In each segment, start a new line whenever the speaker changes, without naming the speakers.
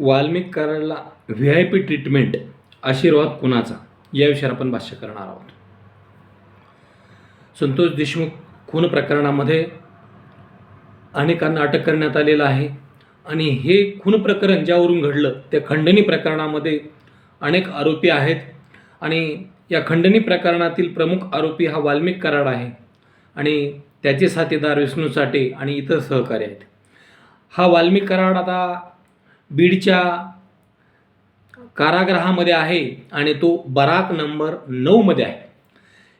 वाल्मिक कराडला V I P treatment आशीर्वाद कुणाचा? या विषयावर आपण भाष्य करणार आहोत. संतोष देशमुख खून प्रकरणामध्ये अनेकांना अटक करण्यात आलेलं आहे. आणि हे खून प्रकरण ज्यावरून घडलं त्या खंडणी प्रकरणामध्ये अनेक आरोपी आहेत. आणि या खंडणी प्रकरणातील प्रमुख आरोपी हा वाल्मिक कराड आहे. आणि त्याचे साथीदार विष्णू साठे आणि इतर सहकारी आहेत. हा वाल्मिक कराड आता बीडच्या कारागृहामध्ये आहे आणि तो बराक नंबर नऊमध्ये आहे.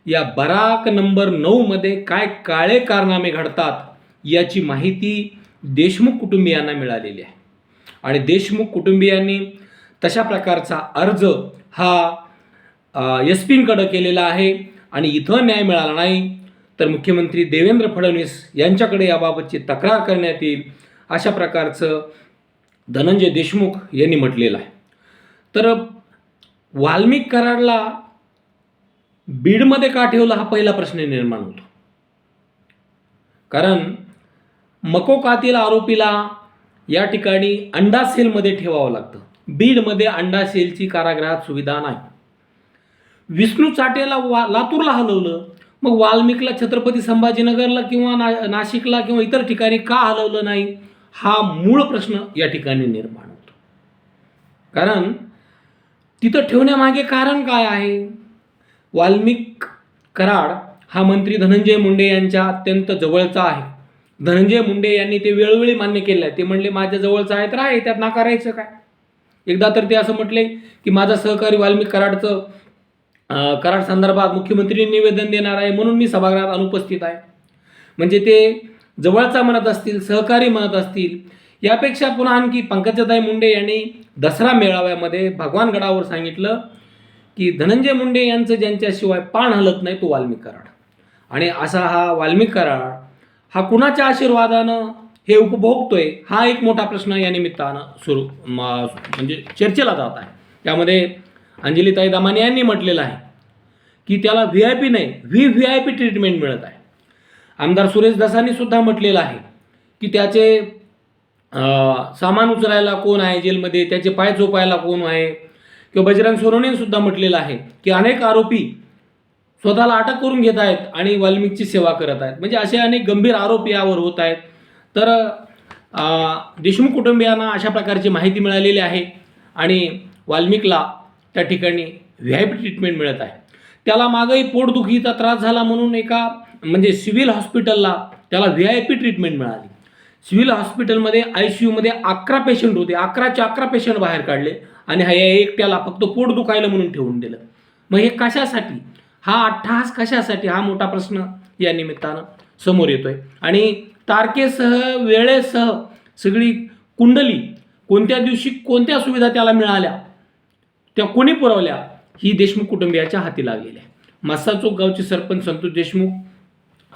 या बराक नंबर नऊमध्ये काय काळे कारनामे घडतात याची माहिती देशमुख कुटुंबियांना मिळालेली आहे. आणि देशमुख कुटुंबियांनी तशा प्रकारचा अर्ज हा एस पींकडं केलेला आहे आणि इथं न्याय मिळाला नाही तर मुख्यमंत्री देवेंद्र फडणवीस यांच्याकडे याबाबतची तक्रार करण्यात येईल अशा प्रकारचं धनंजय देशमुख यांनी म्हटलेलं आहे. तर वाल्मिक कराडला बीडमध्ये का ठेवलं हा पहिला प्रश्न निर्माण होतो. कारण मकोकातील आरोपीला या ठिकाणी अंडा सेलमध्ये ठेवावं लागतं. बीडमध्ये अंडा सेलची कारागृहात सुविधा नाही. विष्णू चाटेला वा लातूरला हलवलं. मग वाल्मिकला छत्रपती संभाजीनगरला किंवा ना नाशिकला किंवा इतर ठिकाणी का हलवलं नाही? हा मूळ प्रश्न या ठिकाणी निर्माण होतो. कारण तिथं ठेवण्यामागे कारण काय आहे? वाल्मिक कराड हा मंत्री धनंजय मुंडे यांच्या अत्यंत जवळचा आहे. धनंजय मुंडे यांनी ते वेळोवेळी मान्य केलं आहे. ते म्हणले माझ्या जवळचं आहे तर आहे त्यात नाकारायचं काय? एकदा तर ते असं म्हटले की माझा सहकारी वाल्मिक कराडचं कराड संदर्भात मुख्यमंत्री निवेदन देणार आहे म्हणून मी सभागृहात अनुपस्थित आहे. म्हणजे ते जवळचा म्हणत असतील सहकारी म्हणत असतील यापेक्षा पुन्हा आणखी पंकजाताई मुंडे यांनी दसरा मेळाव्यामध्ये भगवानगडावर सांगितलं की धनंजय मुंडे यांचं ज्यांच्याशिवाय पान हलत नाही तो वाल्मिक कराड आणि असा हा वाल्मिक कराड हा कुणाच्या आशीर्वादानं हे उपभोगतोय हा एक मोठा प्रश्न या निमित्तानं सुरू म्हणजे चर्चेला जात आहे. त्यामध्ये अंजलीताई दामाने यांनी म्हटलेलं आहे की त्याला व्ही आय पी नाही V V I P treatment मिळत आहे. आमदार सुरेश दसानी सुद्धा म्हटलेलं आहे की त्याचे सामान उचलायला कोण आहे जेलमध्ये त्याचे पाय झोपायला कोण आहे? किंवा बजरंग सोनवणे सुद्धा म्हटलेलं आहे की अनेक आरोपी स्वतःला अटक करून घेत आहेत आणि वाल्मिकची सेवा करत आहेत. म्हणजे असे अनेक गंभीर आरोप यावर होत आहेत. तर देशमुख कुटुंबियांना अशा प्रकारची माहिती मिळालेली आहे आणि वाल्मिकला त्या ठिकाणी व्ही आय पी ट्रीटमेंट मिळत आहे. त्याला मागही पोटदुखीचा त्रास झाला म्हणून एका म्हणजे सिव्हिल हॉस्पिटलला त्याला व्ही आय पी ट्रीटमेंट मिळाली. सिव्हिल हॉस्पिटलमध्ये आय सी यूमध्ये अकरा पेशंट होते. अकराचे अकरा पेशंट बाहेर काढले आणि हा या एकट्याला फक्त पोट दुखायला म्हणून ठेवून दिलं. मग हे कशासाठी? हा अट्टहास कशासाठी? हा मोठा प्रश्न या निमित्तानं समोर येतोय. आणि तारखेसह वेळेसह सगळी कुंडली कोणत्या दिवशी कोणत्या सुविधा त्याला मिळाल्या त्या कोणी पुरवल्या ही देशमुख कुटुंबियाच्या हाती लागलेल्या आहे मासाचोक गावचे सरपंच संतोष देशमुख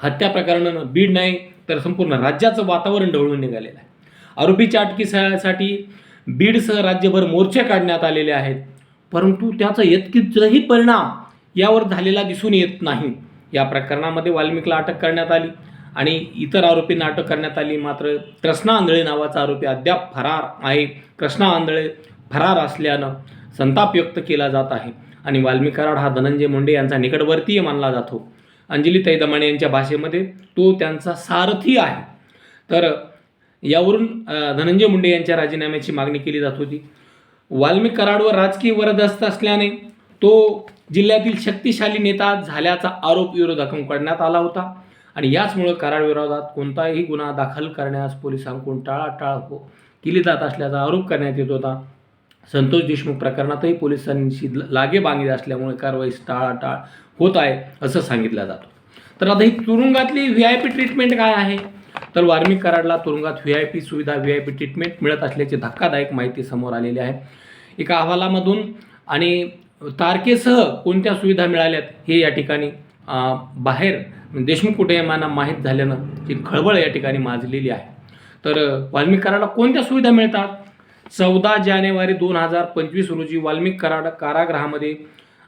हत्या प्रकरणानं बीड नाही तर संपूर्ण राज्याचं वातावरण ढवळून निघालेलं आहे. आरोपीच्या अटकीसाठी बीडसह राज्यभर मोर्चे काढण्यात आलेले आहेत. परंतु त्याचा येतकीचाही परिणाम यावर झालेला दिसून येत नाही. या प्रकरणामध्ये वाल्मिकला अटक करण्यात आली आणि इतर आरोपींना अटक करण्यात आली. मात्र कृष्णा आंधळे नावाचा आरोपी अद्याप फरार आहे. कृष्णा आंधळे फरार असल्यानं संताप व्यक्त केला जात आहे. आणि वाल्मिकाराड हा धनंजय मुंडे यांचा निकटवर्तीय मानला जातो. अंजलीताई दमाणे यांच्या भाषेमध्ये तो त्यांचा सारथी आहे. तर यावरून धनंजय मुंडे यांच्या राजीनाम्याची मागणी केली जात होती. वाल्मिक कराडवर राजकीय वरदस्त असल्याने तो जिल्ह्यातील शक्तिशाली नेता झाल्याचा आरोप विरोधकांकडून करण्यात आला होता. आणि याचमुळे कराड विरोधात कोणताही गुन्हा दाखल करण्यास पोलिसांकडून टाळाटाळ हो केली जात असल्याचा आरोप करण्यात येत होता. संतोष देशमुख प्रकरणातही पोलिसांशी लागेबांगे असल्यामुळे कारवाईस टाळाटाळ होत आहे असं सांगितलं जातं. तर आता ही तुरुंगातली व्ही आय पी ट्रीटमेंट काय आहे? तर वार्मी कराडला तुरुंगात व्ही आय पी सुविधा व्ही आय पी ट्रीटमेंट मिळत असल्याची धक्कादायक माहिती समोर आलेली आहे. एका अहवालामधून आणि तारखेसह कोणत्या सुविधा मिळाल्यात हे या ठिकाणी बाहेर देशमुख कुटुंबांना माहीत झाल्यानं ही खळबळ या ठिकाणी माजलेली आहे. तर वाल्मिक कराडला कोणत्या सुविधा मिळतात? चौदा जानेवारी दोन हजार पंचवीस रोजी वाल्मिक कराड कारागृहामध्ये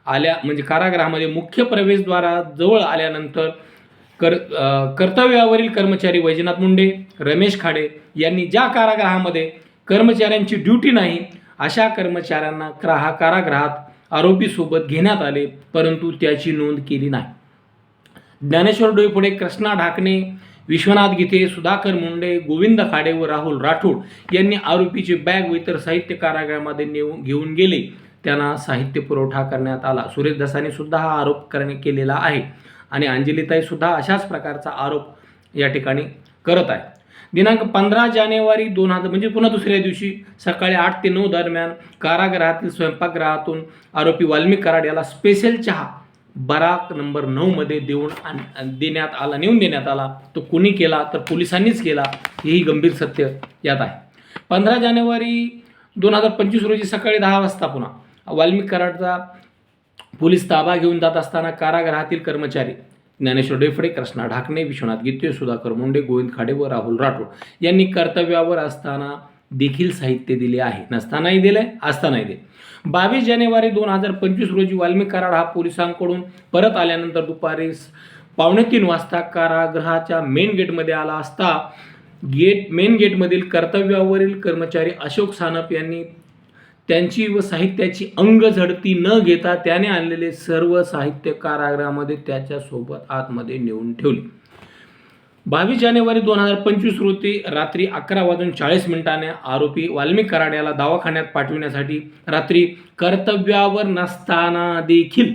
आल्या म्हणजे कारागृहामध्ये मुख्य प्रवेशद्वाराजवळ आल्यानंतर कर कर्तव्यावरील कर्मचारी वैजनाथ मुंडे रमेश खाडे यांनी ज्या कारागृहामध्ये कर्मचाऱ्यांची ड्युटी नाही अशा कर्मचाऱ्यांना क्राहा कारागृहात आरोपीसोबत घेण्यात आले परंतु त्याची नोंद केली नाही. ज्ञानेश्वर डोईपुढे कृष्णा ढाकणे विश्वनाथ गीते सुधाकर मुंडे गोविंद खाडे व राहुल राठोड यांनी आरोपीची बॅग व इतर साहित्य कारागृहामध्ये नेऊन घेऊन गेले. त्यांना साहित्य पुरवठा करण्यात आला. सुरेश दसाने सुद्धा हा आरोप करणे केलेला आहे. आणि अंजलीताई सुद्धा अशाच प्रकारचा आरोप या ठिकाणी करत आहे दिनांक पंधरा जानेवारी दोन हजार म्हणजे पुन्हा दुसऱ्या दिवशी सकाळी आठ ते नऊ दरम्यान कारागृहातील स्वयंपाकगृहातून आरोपी वाल्मिक कराड याला स्पेशल चहा बराक नंबर नऊमध्ये देऊन आण- देण्यात आला नेऊन देण्यात आला. तो कुणी केला? तर पोलिसांनीच केला. हेही गंभीर सत्य यात आहे. पंधरा जानेवारी दोन हजार पंचवीस रोजी सकाळी दहा वाजता पुन्हा वाल्मिक कराडचा पोलीस ताबा घेऊन जात असताना कारागृहातील कर्मचारी ज्ञानेश्वर डेफडे कृष्णा ढाकणे विश्वनाथ गीते सुधाकर मुंडे गोविंद खाडे व राहुल राठोड यांनी कर्तव्यावर असताना देखील साहित्य दिले आहे. नसतानाही दिले असतानाही दिले. बावीस जानेवारी दोन हजार पंचवीस रोजी वाल्मिक कराड हा पोलिसांकडून परत आल्यानंतर दुपारी पावणे तीन वाजता कारागृहाच्या मेन गेटमध्ये आला असता गेट मेन गेटमधील कर्तव्यावरील कर्मचारी अशोक सानप यांनी त्यांची व साहित्याची अंग झडती न घेता त्याने आणलेले सर्व साहित्य कारागृहामध्ये त्याच्यासोबत आतमध्ये नेऊन ठेवले. बावीस जानेवारी दोन हजार पंचवीस रोजी रात्री अकरा वाजून चाळीस मिनिटाने आरोपी वाल्मिक कराड याला दवाखान्यात पाठविण्यासाठी रात्री कर्तव्यावर नसताना देखील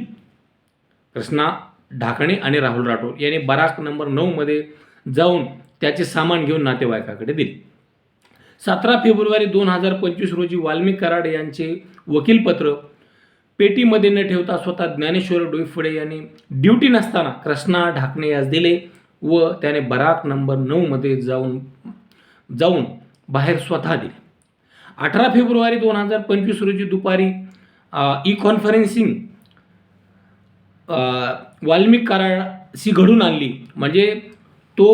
कृष्णा ढाकणे आणि राहुल राठोड यांनी बराक नंबर नऊमध्ये जाऊन त्याचे सामान घेऊन नातेवाईकाकडे दिले. सतरा फेब्रुवारी दोन हजार पंचवीस रोजी वाल्मिक कराड यांचे वकीलपत्र पेटीमध्ये न ठेवता स्वतः ज्ञानेश्वर डोईफुडे यांनी ड्युटी नसताना कृष्णा ढाकणे यास दिले व त्याने बराक नंबर नऊमध्ये जाऊन जाऊन बाहेर स्वतः दिले. अठरा फेब्रुवारी दोन हजार पंचवीस रोजी दुपारी ई कॉन्फरन्सिंग वाल्मिक कराडशी घडून आणली. म्हणजे तो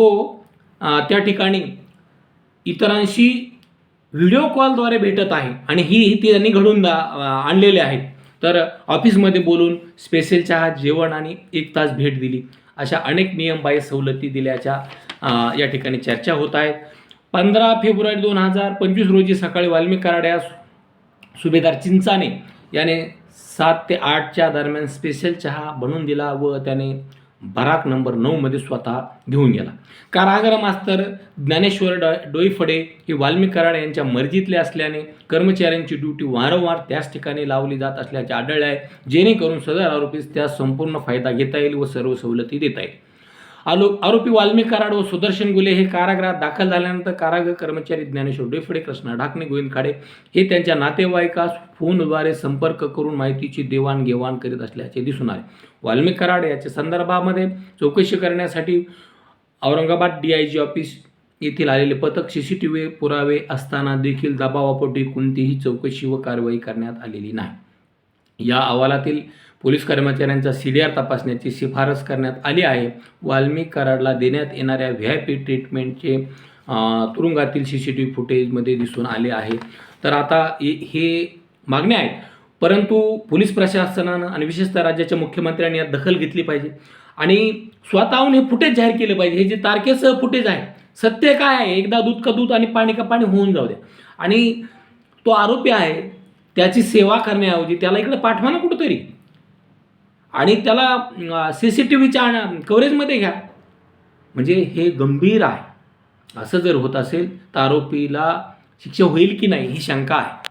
त्या ठिकाणी इतरांशी व्हिडिओ कॉलद्वारे भेटत आहे आणि ही ती त्यांनी घडून दा आणलेले आहेत. तर ऑफिसमध्ये बोलून स्पेशल चहा जेवण आणि एक तास भेट दिली. अशा अनेक नियमबाह्य सवलती दिल्याच्या या ठिकाणी चर्चा होत आहेत. पंधरा फेब्रुवारी दोन हजार पंचवीस रोजी सकाळी वाल्मिक कराड्या सुभेदार चिंचाने याने सात ते आठच्या दरम्यान स्पेशल चहा बनवून दिला व त्याने बराक नंबर नऊमध्ये स्वतः घेऊन गेला. कारागृह मास्तर ज्ञानेश्वर डो डोईफडे हे वाल्मिक कराड यांच्या मर्जीतले असल्याने कर्मचाऱ्यांची ड्युटी वारंवार त्याच ठिकाणी लावली जात असल्याचे आढळले आहे. जेणेकरून सदर आरोपीस त्या संपूर्ण फायदा घेता येईल व सर्व सवलती देता येईल. आलो आरोपी वाल्मिक कराड व सुदर्शन गुले हे कारागृहात दाखल झाल्यानंतर कारागृह कर्मचारी ज्ञानेश्वर डेफडे कृष्णा ढाकणे गोविंद खाडे हे त्यांच्या नातेवाईकास फोनद्वारे संपर्क करून माहितीची देवाणघेवाण करीत असल्याचे दिसून आले. वाल्मिक कराड याच्या संदर्भामध्ये चौकशी करण्यासाठी Aurangabad D I G office येथील आलेले पथक सी सी टी व्ही पुरावे असताना देखील दबावापोटी कोणतीही चौकशी व कारवाई करण्यात आलेली नाही. या अहवालातील पोलीस कर्मचाऱ्यांचा सी डी आर तपासण्याची शिफारस करण्यात आली आहे. वाल्मिक कराडला देण्यात येणाऱ्या व्ही आय पी ट्रीटमेंटचे तुरुंगातील सी सी टी व्ही फुटेजमध्ये दिसून आले आहे. तर आता हे- हे मागण्या आहेत. परंतु पोलीस प्रशासनानं आणि विशेषतः राज्याच्या मुख्यमंत्र्यांनी यात दखल घेतली पाहिजे. आणि स्वतःहून हे फुटेज जाहीर केले पाहिजे. हे जे तारखेसह फुटेज आहे सत्य काय आहे? एकदा दूध का दूध आणि पाणी का पाणी होऊन जाऊ द्या. आणि तो आरोपी आहे त्याची सेवा करण्याऐवजी त्याला इकडे पाठवा ना कुठंतरी. आणि त्याला सी सी टी व्हीच्या कव्हरेजमध्ये घ्या. म्हणजे हे गंभीर आहे. असं जर होत असेल तर आरोपीला शिक्षा होईल की नाही ही शंका आहे.